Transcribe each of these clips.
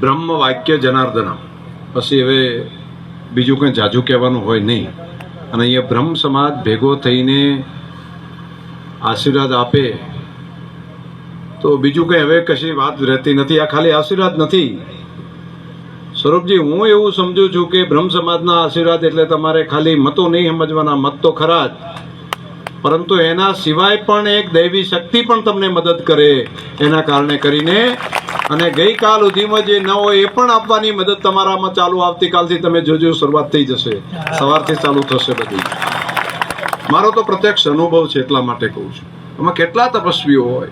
બ્રહ્મ વાક્ય જનાર્દનમ. પછી હવે બીજું કંઈ જાજુ કહેવાનું હોય નહીં. અને અહીંયા બ્રહ્મ સમાજ ભેગો થઈને આશીર્વાદ આપે. તો બીજું કંઈ હવે કશી વાત રહેતી નથી. આ ખાલી આશીર્વાદ નથી. સ્વરૂપજી, હું એવું સમજુ છું કે બ્રહ્મ સમાજના આશીર્વાદ એટલે તમારે ખાલી મતો નહીં સમજવાના. મત તો ખરા જ. પરંતુ એના સિવાય પણ એક દૈવી શક્તિ પણ તમને મદદ કરે. એના કારણે કરીને અને ગઈકાલ સુધીમાં જે ન હોય એ પણ આપવાની મદદ તમારામાં ચાલુ આવતીકાલથી તમે જોજો, શરૂઆત થઈ જશે. સવારથી ચાલુ થશે બધી. મારો તો પ્રત્યક્ષ અનુભવ છે એટલા માટે કહું છું. એમાં કેટલા તપસ્વીઓ હોય.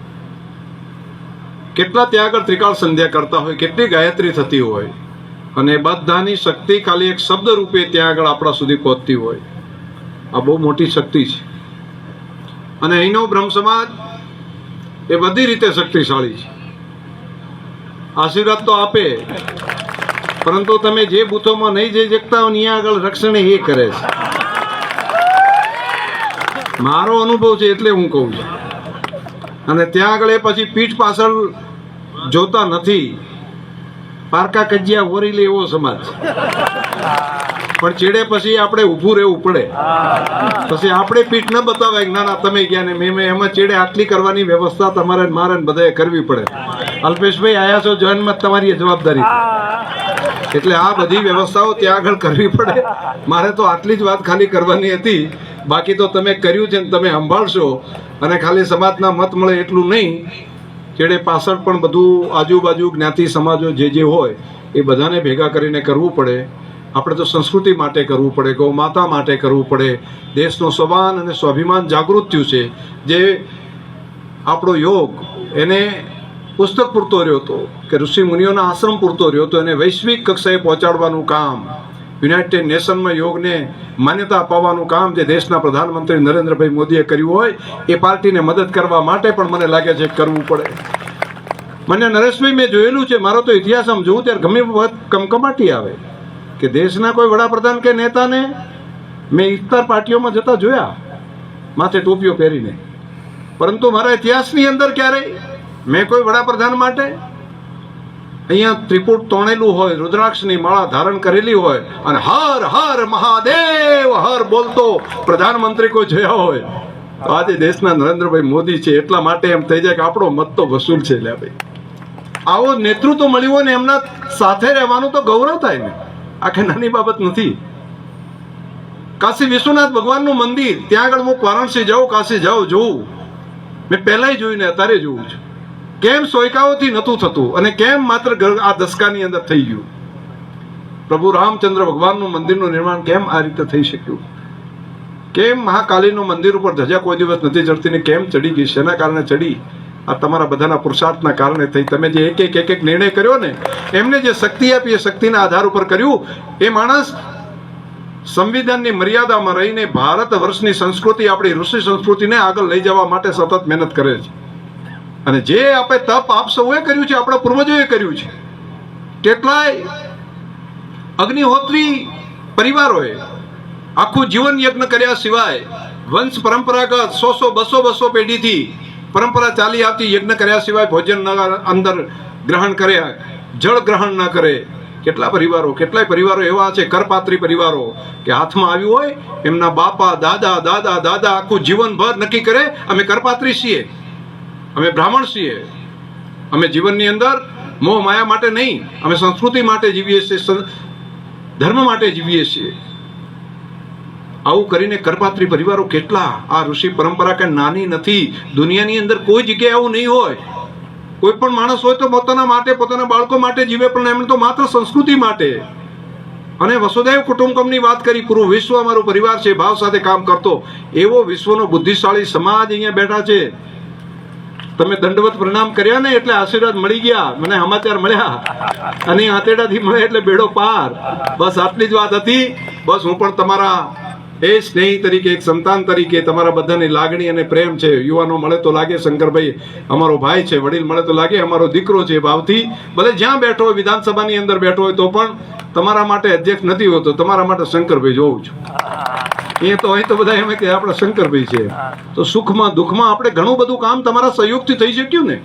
કેટલા ત્યાં આગળ ત્રિકાળ સંધ્યા કરતા હોય, કેટલી ગાયત્રી થતી હોય. અને બધાની શક્તિ ખાલી એક શબ્દ રૂપે ત્યાં આગળ આપણા સુધી પહોંચતી હોય. આ બહુ મોટી શક્તિ છે. અને અહીંનો બ્રહ્મ સમાજ એ બધી રીતે શક્તિશાળી છે. આશીર્વાદ તો આપે. પરંતુ તમે જે બૂથોમાં નહીં જઈ શકતા હો ત્યાં આગળ રક્ષણ એ કરે છે. મારો અનુભવ છે એટલે હું કહું છું. અને ત્યાં આગળ એ પછી પીઠ પાછળ જોતા નથી. પારકા કજિયા વરી લે એવો સમાજ. પણ ચેડે પછી આપણે ઊભું રહેવું પડે. પછી આપણે પીઠ ન બતાવાય ના ના, તમે ગયા ને મેં એમાં ચેડે આટલી કરવાની વ્યવસ્થા તમારે મારે બધાએ કરવી પડે. અલ્પેશભાઈ, આયા છો જન્મ તમારી જવાબદારી એટલે આ બધી વ્યવસ્થાઓ ત્યાં આગળ કરવી પડે. મારે તો આટલી જ વાત ખાલી કરવાની હતી. બાકી તો તમે કર્યું છે ને તમે સંભાળશો. અને ખાલી સમાજના મત મળે એટલું નહીં. ચેડે પાછળ પણ બધું આજુબાજુ જ્ઞાતિ સમાજો જે જે હોય, એ બધાને ભેગા કરીને કરવું પડે. આપણે તો સંસ્કૃતિ માટે કરવું પડે, ગૌ માતા માટે કરવું પડે. દેશનો સ્વમાન અને સ્વાભિમાન જાગૃત થયું છે. જે આપણો યોગ, એને પુસ્તક પૂરતો રહ્યો હતો, કે ઋષિ મુનિઓના આશ્રમ પૂરતો રહ્યો હતો, એને વૈશ્વિક કક્ષાએ પહોંચાડવાનું કામ. યુનાઇટેડ નેશનમાં યોગને માન્યતા અપાવવાનું કામ જે દેશના પ્રધાનમંત્રી નરેન્દ્રભાઈ મોદીએ કર્યું હોય, એ પાર્ટીને મદદ કરવા માટે પણ મને લાગે છે કરવું પડે. મને નરેશભાઈ, મેં જોયેલું છે, મારો તો ઇતિહાસ આમ જોઉં ત્યારે ગમે વખત કમકમાટી આવે કે દેશના કોઈ વડાપ્રધાન કે નેતાને મેં ઇફતાર પાર્ટીઓમાં જતા જોયા, માથે ટોપીઓ પહેરીને. પરંતુ મારા ઇતિહાસની અંદર ક્યારેય મેં કોઈ વડાપ્રધાન માટે અહીંયા ત્રિપુટ તોણેલું હોય, રુદ્રાક્ષની માળા ધારણ કરેલી હોય અને હર હર મહાદેવ, હર બોલતો પ્રધાનમંત્રી કોઈ જોયા હોય. તો આજે દેશના નરેન્દ્રભાઈ મોદી છે, એટલા માટે એમ થઈ જાય કે આપણો મત તો વસૂલ છે લે ભાઈ. આવો નેતૃત્વ મળ્યું હોય ને એમના સાથે રહેવાનું તો ગૌરવ થાય ને. આખે નાની બાબત નથી. કાશી વિશ્વનાથ ભગવાનનું મંદિર, ત્યાં આગળ હું વારાણસી જાઉં, કાશી જાઉં, જોઉં. મેં પહેલાંય જોયું ને અત્યારે જોઉં છું. કેમ સોયકાઓથી નહોતું થતું અને કેમ માત્ર આ દસકાની અંદર થઈ ગયું? પ્રભુ રામચંદ્ર ભગવાનનું મંદિરનું નિર્માણ કેમ આ રીતે થઈ શક્યું? કેમ મહાકાલીનું મંદિર ઉપર ધજા કોઈ દિવસ નથી ચડતી ને કેમ ચડી ગઈ? શેના કારણે ચડી? આ તમારા બધાના પુરુષાર્થના કારણે થઈ. તમે જે એક એક એક એક નિર્ણય કર્યો ને, એમને જે શક્તિ આપી એ શક્તિના આધાર ઉપર કર્યું, એ માણસ સંવિધાનની મર્યાદામાં રહીને ભારત વર્ષની સંસ્કૃતિ, આપણી ઋષિ સંસ્કૃતિને આગળ લઈ જવા માટે સતત મહેનત કરે છે. અને જે આપણે તપ આપ સૌએ કર્યું છે, આપણા પૂર્વજોએ કર્યું છે. કેટલાય અગ્નિહોત્રી પરિવારોએ આખું જીવન યજ્ઞ કર્યા સિવાય વંશ પરંપરાગત સો સો, બસો બસો પેઢીથી પરંપરા ચાલી આવતી યજ્ઞ કર્યા સિવાય ભોજન અંદર ગ્રહણ કર્યા જળ ગ્રહણ ન કરે. કેટલા પરિવારો, કેટલાય પરિવારો એવા છે, કરપાત્રી પરિવારો કે હાથમાં આવ્યું હોય, એમના બાપા, દાદા દાદા દાદા આખું જીવનભર નક્કી કરે, અમે કરપાત્રી છીએ. અમે બ્રાહ્મણ છીએ. અમે જીવનની અંદર મોહ, માયા માટે નહીં, અમે સંસ્કૃતિ માટે જીવીએ છીએ ધર્મ માટે જીવીએ છીએ. આવું કરીને કરપાત્રી પરિવારો કેટલા, આ ઋષિ પરંપરા કે નાની નથી, દુનિયાની અંદર કોઈ જગ્યાએ આવું નહીં હોય. કોઈ પણ માણસ હોય તો પોતાના માટે, પોતાના બાળકો માટે જીવે, પણ એમને તો માત્ર સંસ્કૃતિ માટે. અને વસુદેવ કુટુંબકમની વાત કરી, પૂરું વિશ્વ અમારો પરિવાર છે, ભાવ સાથે કામ કરતો. એવો વિશ્વનો બુદ્ધિશાળી સમાજ અહીંયા બેઠા છે. તમે દંડવત પ્રણામ કર્યા ને એટલે આશીર્વાદ મળી ગયા, મને સમાચાર મળ્યા. અને આતેડાથી મળે એટલે બેડો પાર. બસ આટલી જ વાત હતી. બસ હું પણ તમારા એ સ્નેહી તરીકે, એક સંતાન તરીકે તમારા બધાની લાગણી અને પ્રેમ છે. યુવાનો મળે તો લાગે, શંકરભાઈ અમારો ભાઈ છે, વડીલ મળે તો લાગે, અમારો દીકરો છે ભાવથી. ભલે જ્યાં બેઠો હોય, વિધાનસભાની અંદર બેઠો હોય તો પણ તમારા માટે અધ્યક્ષ નથી હોતો. તમારા માટે શંકરભાઈ જોઉં છું. એ તો અહીં તો બધા એમ કે આપણા શંકરભાઈ છે. તો સુખમાં દુઃખમાં આપણે ઘણું બધું કામ તમારા સહયોગથી થઈ શક્યું ને?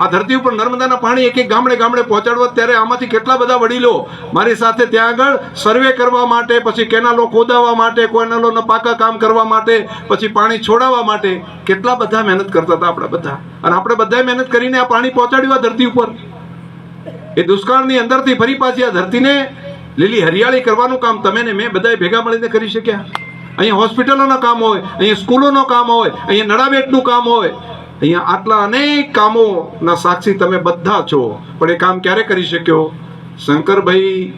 આ ધરતી ઉપર નર્મદાના પાણી એક એક ગામડે ગામડે પહોંચાડવા ત્યારે આમાંથી કેટલા બધા વડીલો મારી સાથે ત્યાં આગળ સર્વે કરવા માટે પછી કેનાલો ખોદાવવા માટે કેનાલોના પાકા કામ કરવા માટે પછી પાણી છોડાવવા માટે કેટલા બધા મહેનત કરતા હતા આપણે બધા. અને આપણે બધાએ મહેનત કરીને આ પાણી પહોંચાડ્યું આ ધરતી ઉપર. એ દુષ્કાળની અંદરથી ફરી પાછી આ ધરતીને લીલી હરિયાળી કરવાનું કામ તમે ને મેં બધાએ ભેગા મળીને કરી શક્યા. અહીંયા હોસ્પિટલોના કામ હોય, અહીંયા સ્કૂલોનો કામ હોય, અહીંયા નડાબેટનું કામ હોય. અહીંયા આટલા અનેક કામોના સાક્ષી તમે બધા છો. પણ એ કામ ક્યારે કરી શક્યો? શંકરભાઈ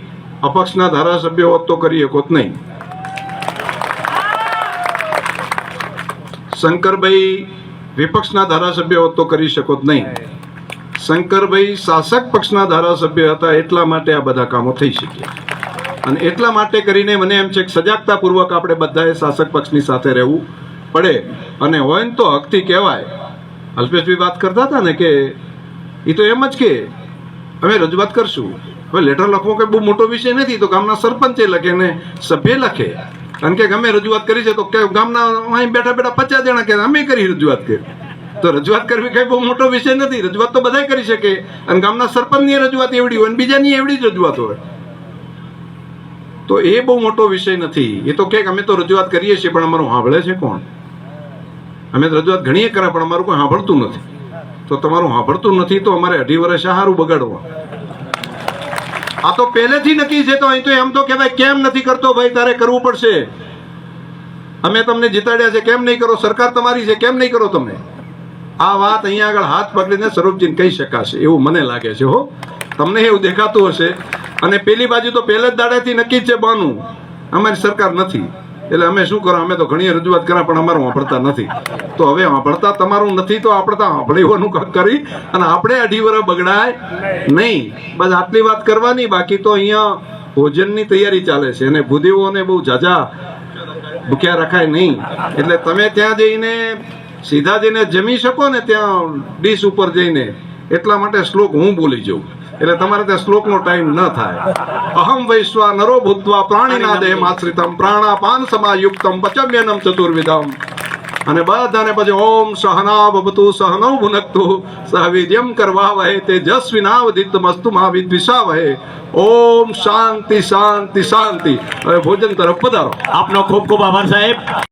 અપક્ષના ધારાસભ્ય હોત તો કરી શકો નહીં. શંકરભાઈ વિપક્ષના ધારાસભ્ય હોત તો કરી શકો નહીં. શંકરભાઈ શાસક પક્ષના ધારાસભ્ય હતા એટલા માટે આ બધા કામો થઈ શક્યા. અને એટલા માટે કરીને મને એમ છે કે સજાગતાપૂર્વક આપણે બધાએ શાસક પક્ષની સાથે રહેવું પડે. અને હોય ને તો હકથી કહેવાય. અલ્પેશભાઈ વાત કરતા હતા ને કે એ તો એમ જ કે, અમે રજૂઆત કરશું. હવે લેટર લખવો કે બહુ મોટો વિષય નથી, તો ગામના સરપંચે લખે ને સભ્ય લખે. કારણ કે અમે રજૂઆત કરી છે તો કે ગામના અહીં બેઠા બેઠા પચાસ જણા કે અમે કરી રજૂઆત કરી. તો રજૂઆત કરવી કંઈ બહુ મોટો વિષય નથી. રજૂઆત તો બધાય કરી શકે. અને ગામના સરપંચની રજૂઆત એવડી હોય અને બીજાની એવડી જ રજૂઆત હોય. તો એ બહુ મોટો વિષય નથી. એ તો કે અમે તો રજૂઆત કરીએ છીએ, પણ અમારું સાંભળે છે કોણ? અમે તો રજૂઆત ઘણીએ કર્યા પણ અમારું કોઈ સાંભળતું નથી. તો તમારું સાંભળતું નથી તો અમારે અઢી વર્ષ સારું બગાડવા. આ તો પહેલેથી નક્કી છે, તો અહીં તો એમ તો કહેવાય, કેમ નથી કરતો ભાઈ, તારે કરવું પડશે. અમે તમને જીતાડ્યા છે, કેમ નહીં કરો? સરકાર તમારી છે, કેમ નહીં કરો તમે? આ વાત અહીંયા આગળ હાથ પકડીને સ્વરૂપજીને કહી શકાશે, એવું મને લાગે છે, હો. તમને એવું દેખાતું હશે. અને પેલી બાજુ તો પહેલા જ દાડેથી નક્કી જ છે બાનું. અમારી સરકાર નથી. એટલે અમે શું કરો? અમે તો ઘણી રજૂઆત કર્યા, પણ અમારું વાપરતા નથી. તો હવે વાપરતા તમારું નથી તો આપણે તો સાંભળવાનું કામ કરી અને આપણે અઢી વર્ષ બગડાય નહીં. બસ આટલી વાત કરવાની, બાકી તો અહીંયા ભોજનની તૈયારી ચાલે છે અને ભૂદેવોને બહુ જાજા ભૂખ્યા રખાય નહીં. એટલે તમે ત્યાં જઈને સીધા જઈને જમી શકો ને ત્યાં ડીશ ઉપર જઈને. એટલા માટે શ્લોક હું બોલી જાઉં. એટલે તમારે ત્યાં શ્લોકનો ટાઈમ ન થાય. અહમ વૈશ્વા નરો ભૂત્વા પ્રાણીના દેહ આશ્રિતમ પ્રાણાપાન સમાયુક્તમ પચમ્યનમ ચતુર્વિધમ. અને બધાને પછી ઓમ સહના ભવતુ સહનૌ ભુનક્તુ સહવીર્યમ કરવા વહે તેજસ્વિનાવધિત મસ્તુ મહાવિદ્વિષા વહે ઓમ શાંતિ શાંતિ શાંતિ. હવે ભોજન તરફ પધારો. આપનો ખૂબ ખૂબ આભાર સાહેબ.